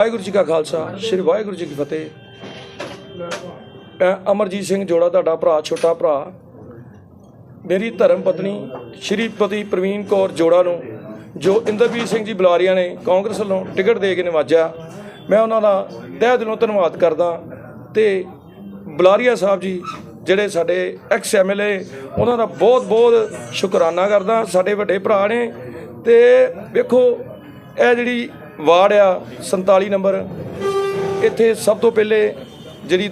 ਵਾਹਿਗੁਰੂ ਜੀ ਕਾ ਖਾਲਸਾ, ਸ੍ਰੀ ਵਾਹਿਗੁਰੂ ਜੀ ਕੀ ਫਤਿਹ। ਮੈਂ ਅਮਰਜੀਤ ਸਿੰਘ ਜੋੜਾ, ਤੁਹਾਡਾ ਭਰਾ, ਛੋਟਾ ਭਰਾ। ਮੇਰੀ ਧਰਮ ਪਤਨੀ ਸ਼੍ਰੀਪਤੀ ਪ੍ਰਵੀਨ ਕੌਰ ਜੋੜਾ ਨੂੰ, ਜੋ ਇੰਦਰਵੀਰ ਸਿੰਘ ਜੀ ਬੁਲਾਰੀਆਂ ਨੇ ਕਾਂਗਰਸ ਵੱਲੋਂ ਟਿਕਟ ਦੇ ਕੇ ਨਿਵਾਜਿਆ। ਮੈਂ ਉਹਨਾਂ ਦਾ ਤਹਿ ਦਿਲੋਂ ਧੰਨਵਾਦ ਕਰਦਾ ਤੇ ਬੁਲਾਰੀਆ ਸਾਹਿਬ ਜੀ, ਜਿਹੜੇ ਸਾਡੇ ਐਕਸ ਐਮਐਲਏ ਉਹਨਾਂ ਦਾ ਬਹੁਤ ਬਹੁਤ ਸ਼ੁਕਰਾਨਾ ਕਰਦਾ। ਸਾਡੇ ਵੱਡੇ ਭਰਾ ਨੇ ਤੇ ਵੇਖੋ, ਇਹ ਜਿਹੜੀ ਵਾਰਡ ਆ 47 ਨੰਬਰ। ਇੱਥੇ ਸਭ ਤੋਂ ਪਹਿਲੇ ਜਿਹੜੀ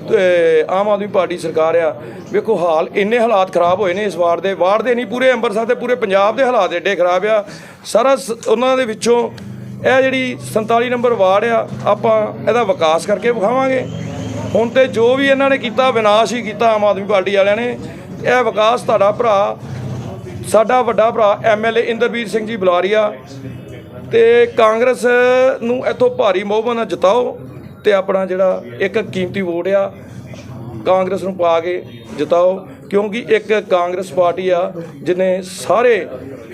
ਆਮ ਆਦਮੀ ਪਾਰਟੀ ਸਰਕਾਰ ਆ, ਵੇਖੋ ਹਾਲ, ਇੰਨੇ ਹਾਲਾਤ ਖਰਾਬ ਹੋਏ ਨੇ ਇਸ ਵਾਰਡ ਦੇ। ਵਾਰਡ ਦੇ ਨਹੀਂ, ਪੂਰੇ ਅੰਮ੍ਰਿਤਸਰ ਦੇ ਪੂਰੇ ਪੰਜਾਬ ਦੇ ਹਾਲਾਤ ਏਡੇ ਖਰਾਬ ਆ। ਸਾਰਾ ਸ- ਉਹਨਾਂ ਦੇ ਵਿੱਚੋਂ ਇਹ ਜਿਹੜੀ 47 ਨੰਬਰ ਵਾਰਡ ਆ, ਆਪਾਂ ਇਹਦਾ ਵਿਕਾਸ ਕਰਕੇ ਵਿਖਾਵਾਂਗੇ। ਹੁਣ ਤੇ ਜੋ ਵੀ ਇਹਨਾਂ ਨੇ ਕੀਤਾ, ਵਿਨਾਸ਼ ਹੀ ਕੀਤਾ ਆਮ ਆਦਮੀ ਪਾਰਟੀ ਵਾਲਿਆਂ ਨੇ। ਇਹ ਵਿਕਾਸ ਤੁਹਾਡਾ ਭਰਾ, ਸਾਡਾ ਵੱਡਾ ਭਰਾ ਐਮਐਲਏ ਇੰਦਰਵੀਰ ਸਿੰਘ ਜੀ ਬੁਲਾਰੀਆ ਤੇ ਕਾਂਗਰਸ ਨੂੰ ਇੱਥੋਂ ਭਾਰੀ ਬਹੁਮਤ ਨਾਲ ਜਿਤਾਓ ਤੇ ਆਪਣਾ ਜਿਹੜਾ ਇੱਕ ਕੀਮਤੀ ਵੋਟ ਆ, ਕਾਂਗਰਸ ਨੂੰ ਪਾ ਕੇ ਜਿਤਾਓ, ਕਿਉਂਕਿ ਇੱਕ ਕਾਂਗਰਸ ਪਾਰਟੀ ਆ ਜਿਨੇ ਸਾਰੇ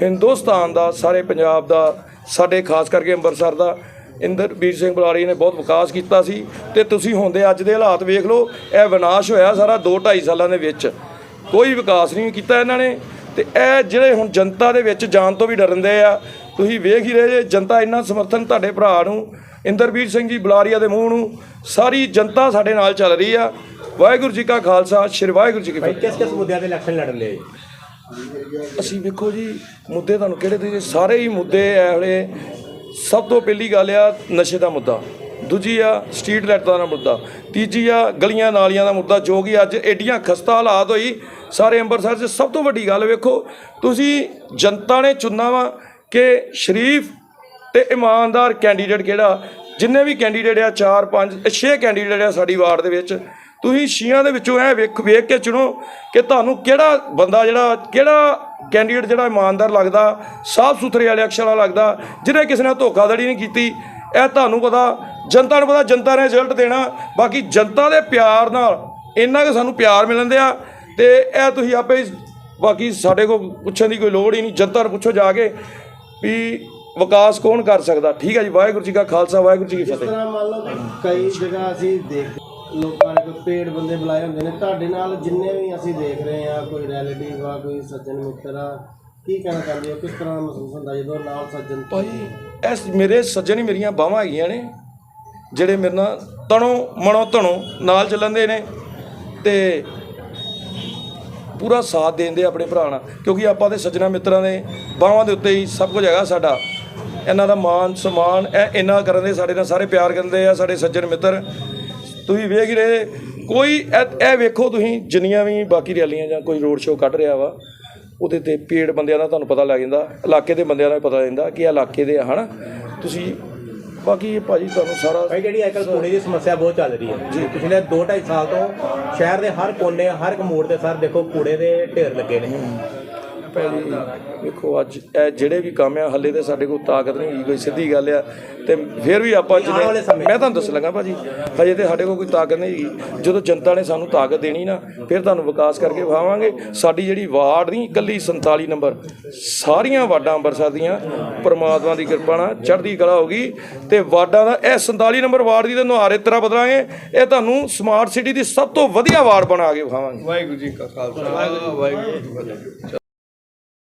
ਹਿੰਦੁਸਤਾਨ ਦਾ, ਸਾਰੇ ਪੰਜਾਬ ਦਾ, ਸਾਡੇ ਖਾਸ ਕਰਕੇ ਅੰਮ੍ਰਿਤਸਰ ਦਾ ਇੰਦਰਵੀਰ ਸਿੰਘ ਬੁਲਾਰੀ ਨੇ ਬਹੁਤ ਵਿਕਾਸ ਕੀਤਾ ਸੀ ਤੇ ਤੁਸੀਂ ਹੁੰਦੇ ਅੱਜ ਦੇ ਹਾਲਾਤ ਵੇਖ ਲਓ, ਇਹ ਵਿਨਾਸ਼ ਹੋਇਆ ਸਾਰਾ 2 2.5 ਸਾਲਾਂ ਦੇ ਵਿੱਚ। ਕੋਈ ਵਿਕਾਸ ਨਹੀਂ ਕੀਤਾ ਇਹਨਾਂ ਨੇ ਤੇ ਇਹ ਜਿਹੜੇ ਹੁਣ ਜਨਤਾ ਦੇ ਵਿੱਚ ਜਾਣ ਤੋਂ ਵੀ ਡਰਨ ਦੇ ਆ ਤੁਸੀਂ ਵੇਖ ਹੀ ਰਹੇ ਜੇ ਜਨਤਾ ਇੰਨਾ ਸਮਰਥਨ ਤੁਹਾਡੇ ਭਰਾ ਨੂੰ ਇੰਦਰਵੀਰ ਸਿੰਘ ਜੀ ਬੁਲਾਰੀਆ ਦੇ ਮੂੰਹ ਨੂੰ ਸਾਰੀ ਜਨਤਾ ਸਾਡੇ ਨਾਲ ਚੱਲ ਰਹੀ ਆ। ਵਾਹਿਗੁਰੂ ਜੀ ਕਾ ਖਾਲਸਾ ਸ਼੍ਰੀ ਵਾਹਿਗੁਰੂ ਜੀ ਕੀ ਫਤਿਹ। ਕਿਸ ਕਿਸ ਮੁੱਦਿਆਂ ਤੇ ਇਲੈਕਸ਼ਨ ਲੜਨ ਲਈ ਅਸੀਂ ਵੇਖੋ ਜੀ ਮੁੱਦੇ ਤੁਹਾਨੂੰ ਕਿਹੜੇ ਤੇ ਸਾਰੇ ਹੀ ਮੁੱਦੇ ਐ ਵੇਲੇ ਸਭ ਤੋਂ ਪਹਿਲੀ ਗੱਲ ਆ ਨਸ਼ੇ ਦਾ ਮੁੱਦਾ। ਦੂਜੀ ਆ ਸਟਰੀਟ ਲਾਈਟਾਂ ਦਾ ਮੁੱਦਾ। ਤੀਜੀ ਆ ਗਲੀਆਂ ਨਾਲੀਆਂ ਦਾ ਮੁੱਦਾ ਜੋ ਕਿ ਅੱਜ ਏਡੀਆਂ ਖਸਤਾ ਹਾਲਾਤ ਹੋਈ ਸਾਰੇ ਅੰਮ੍ਰਿਤਸਰ 'ਚ ਸਭ ਤੋਂ ਵੱਡੀ ਗੱਲ ਵੇਖੋ ਤੁਸੀਂ ਜਨਤਾ ਨੇ ਚੁਣਨਾ ਵਾ ਕਿ ਸ਼ਰੀਫ ਤੇ ਇਮਾਨਦਾਰ ਕੈਂਡੀਡੇਟ ਕਿਹੜਾ? ਜਿੰਨੇ ਵੀ ਕੈਂਡੀਡੇਟ ਆ 4 5 6 ਕੈਂਡੀਡੇਟ ਆ ਸਾਡੀ ਵਾਰਡ ਦੇ ਵਿੱਚ। ਤੁਸੀਂ ਛੀਆਂ ਦੇ ਵਿੱਚੋਂ ਇਹ ਵੇਖ ਵੇਖ ਕੇ ਚੁਣੋ ਕਿ ਤੁਹਾਨੂੰ ਕਿਹੜਾ ਬੰਦਾ ਜਿਹੜਾ, ਕਿਹੜਾ ਕੈਂਡੀਡੇਟ ਜਿਹੜਾ ਇਮਾਨਦਾਰ ਲੱਗਦਾ ਸਾਫ਼ ਸੁਥਰੇ ਵਾਲੇ ਅਕਸ਼ਰ ਵਾਲਾ ਲੱਗਦਾ, ਜਿਹਨੇ ਕਿਸੇ ਨਾਲ ਧੋਖਾਧੜੀ ਨਹੀਂ ਕੀਤੀ, ਇਹ ਤੁਹਾਨੂੰ ਪਤਾ, ਜਨਤਾ ਨੂੰ ਪਤਾ, ਜਨਤਾ ਨੇ ਰਿਜ਼ਲਟ ਦੇਣਾ। ਬਾਕੀ ਜਨਤਾ ਦੇ ਪਿਆਰ ਨਾਲ, ਇੰਨਾ ਕਿ ਸਾਨੂੰ ਪਿਆਰ ਮਿਲਣ ਦਿਆ ਤੇ ਇਹ ਤੁਸੀਂ ਆਪੇ ਬਾਕੀ ਸਾਡੇ ਕੋਲ ਪੁੱਛਣ ਦੀ ਕੋਈ ਲੋੜ ਹੀ ਨਹੀਂ। ਜਨਤਾ ਨੂੰ ਪੁੱਛੋ ਜਾ ਕੇ ਵੀ ਵਿਕਾਸ ਕੌਣ ਕਰ ਸਕਦਾ? ਠੀਕ ਹੈ ਜੀ ਵਾਹਿਗੁਰੂ ਜੀ ਕਾ ਖਾਲਸਾ ਵਾਹਿਗੁਰੂ ਜੀ ਕੀ ਫਤਿਹ। ਤਰ੍ਹਾਂ ਮੰਨ ਲਓ ਕਈ ਜਗ੍ਹਾ ਅਸੀਂ ਦੇਖ ਲੋਕਾਂ ਨੇ ਕੋਈ ਪੇੜ ਬੰਦੇ ਬੁਲਾਏ ਹੁੰਦੇ ਨੇ ਤੁਹਾਡੇ ਨਾਲ ਜਿੰਨੇ ਵੀ ਅਸੀਂ ਦੇਖ ਰਹੇ ਆ ਕੋਈ ਰਿਲੇਟਿਵ ਆ ਕੋਈ ਸੱਜਣ ਮਿੱਤਰ ਆ ਕੀ ਕਹਿਣਾ ਚਾਹੁੰਦੇ ਹੋ? ਕਿਸ ਤਰ੍ਹਾਂ ਦਾ ਮਹਿਸੂਸ ਹੁੰਦਾ ਜਦੋਂ ਨਾਲ ਸੱਜਣ? ਭਾਈ ਇਸ ਮੇਰੇ ਸੱਜਣ ਹੀ ਮੇਰੀਆਂ ਬਾਹਾਂ ਹੈਗੀਆਂ ਨੇ ਜਿਹੜੇ ਮੇਰੇ ਨਾਲ ਤਣੋ ਮਨੋ ਧਣੋ ਨਾਲ ਚੱਲਣਦੇ ਨੇ ਤੇ ਪੂਰਾ ਸਾਥ ਦੇਂਦੇ ਆਪਣੇ ਭਰਾ ਨਾਲ ਕਿਉਂਕਿ ਆਪਾਂ ਦੇ ਸੱਜਣਾ ਮਿੱਤਰਾਂ ਦੇ ਬਾਹਾਂ ਦੇ ਉੱਤੇ ਹੀ ਸਭ ਕੁਝ ਹੈਗਾ ਸਾਡਾ। ਇਹਨਾਂ ਦਾ ਮਾਨ ਸਨਮਾਨ ਇਹ ਇੰਨਾ ਕਰਨ ਦੇ ਸਾਡੇ ਨਾਲ ਸਾਰੇ ਪਿਆਰ ਕਰਦੇ ਆ ਸਾਡੇ ਸੱਜਣ ਮਿੱਤਰ। ਤੁਸੀਂ ਵੇਖ ਰਹੇ ਕੋਈ ਇਹ ਵੇਖੋ ਤੁਸੀਂ ਜਿੰਨੀਆਂ ਵੀ ਬਾਕੀ ਰੈਲੀਆਂ ਜਾਂ ਕੋਈ ਰੋਡ ਸ਼ੋਅ ਕੱਢ ਰਿਹਾ ਵਾ ਉਹਦੇ ਤੇ ਪੇੜ ਬੰਦਿਆਂ ਦਾ ਤੁਹਾਨੂੰ ਪਤਾ ਲੱਗ ਜਾਂਦਾ ਇਲਾਕੇ ਦੇ ਬੰਦਿਆਂ ਦਾ ਪਤਾ ਲੱਗ ਜਾਂਦਾ ਕਿ ਇਹ ਇਲਾਕੇ ਦੇ ਆ ਹਨਾ? ਤੁਸੀਂ ਬਾਕੀ ਭਾਜੀ ਤੁਹਾਨੂੰ ਸਾਰਾ ਭਾਈ ਜਿਹੜੀ ਅੱਜਕੱਲ ਕੂੜੇ ਦੀ ਸਮੱਸਿਆ ਬਹੁਤ ਚੱਲ ਰਹੀ ਹੈ। ਜੀ। ਪਿਛਲੇ 2.5 ਸਾਲ ਤੋਂ ਸ਼ਹਿਰ ਦੇ ਹਰ ਕੋਨੇ, ਹਰ ਇੱਕ ਮੋੜ ਤੇ ਸਰ ਦੇਖੋ ਕੂੜੇ ਦੇ ਢੇਰ ਲੱਗੇ ਨੇ। ਪਹਿਲੀ ਵੇਖੋ ਅੱਜ ਇਹ ਜਿਹੜੇ ਵੀ ਕੰਮ ਆ ਹੱਲੇ ਤੇ ਸਾਡੇ ਕੋਲ ਤਾਕਤ ਨਹੀਂ ਹੈਗੀ ਕੋਈ ਸਿੱਧੀ ਗੱਲ ਆ। ਤੇ ਫਿਰ ਵੀ ਆਪਾਂ ਜਿਵੇਂ ਮੈਂ ਤੁਹਾਨੂੰ ਦੱਸ ਲੱਗਾ ਭਾਜੀ ਹਜੇ ਤੇ ਸਾਡੇ ਕੋਲ ਕੋਈ ਤਾਕਤ ਨਹੀਂ ਹੈਗੀ। ਜਦੋਂ ਜਨਤਾ ਨੇ ਸਾਨੂੰ ਤਾਕਤ ਦੇਣੀ ਨਾ ਫਿਰ ਤੁਹਾਨੂੰ ਵਿਕਾਸ ਕਰਕੇ ਵਿਖਾਵਾਂਗੇ। ਸਾਡੀ ਜਿਹੜੀ ਵਾਰਡ ਨਹੀਂ ਇਕੱਲੀ 47 ਨੰਬਰ ਸਾਰੀਆਂ ਵਾਰਡਾਂ ਅੰਮ੍ਰਿਤਸਰ ਦੀਆਂ ਪਰਮਾਤਮਾ ਦੀ ਕਿਰਪਾ ਨਾਲ ਚੜ੍ਹਦੀ ਕਲਾ ਹੋਗੀ ਤੇ ਵਾਰਡਾਂ ਦਾ ਇਹ 47 ਨੰਬਰ ਵਾਰਡ ਦੀ ਤੇ ਨੁਹਾਰੇ ਤਰ੍ਹਾਂ ਬਦਲਾਂਗੇ ਇਹ ਤੁਹਾਨੂੰ ਸਮਾਰਟ ਸਿਟੀ ਦੀ ਸਭ ਤੋਂ ਵਧੀਆ ਵਾਰਡ ਬਣਾ ਕੇ ਵਿਖਾਵਾਂਗੇ। ਵਾਹਿਗੁਰੂ ਜੀ ਕਾ ਖਾਲਸਾ ਵਾਹਿਗੁਰੂ ਜੀ ਕੀ ਫਤਿਹ।